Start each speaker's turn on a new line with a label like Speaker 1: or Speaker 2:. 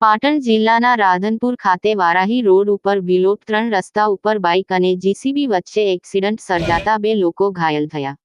Speaker 1: પાટણ જિલ્લાના રાધનપુર ખાતે વારાહી રોડ ઉપર વિલોપ ત્રણ રસ્તા ઉપર બાઇક અને જીસીબી વચ્ચે એક્સિડન્ટ સર્જાતા બે લોકો ઘાયલ થયા.